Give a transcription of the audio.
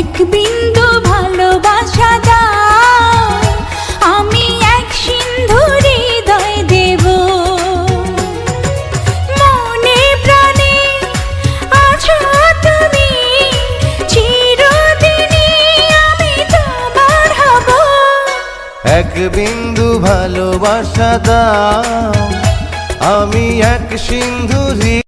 এক বিন্দু ভালোবাসা দাও। আমি এক সিন্ধু হৃদয় দেব। মনে প্রাণে আছো তুমি, চিরদিনই আমি তোমার হব। এক বিন্দু ভালোবাসা দাও। আমি এক সিন্ধু হৃদয়